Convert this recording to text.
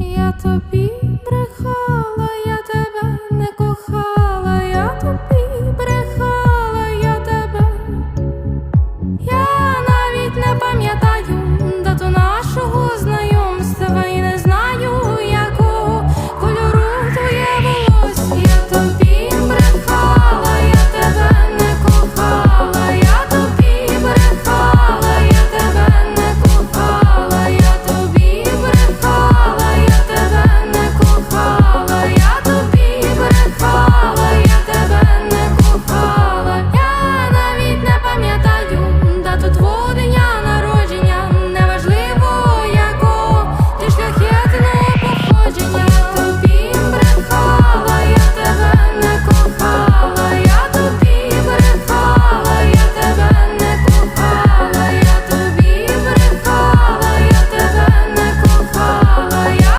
Я тобі брехала,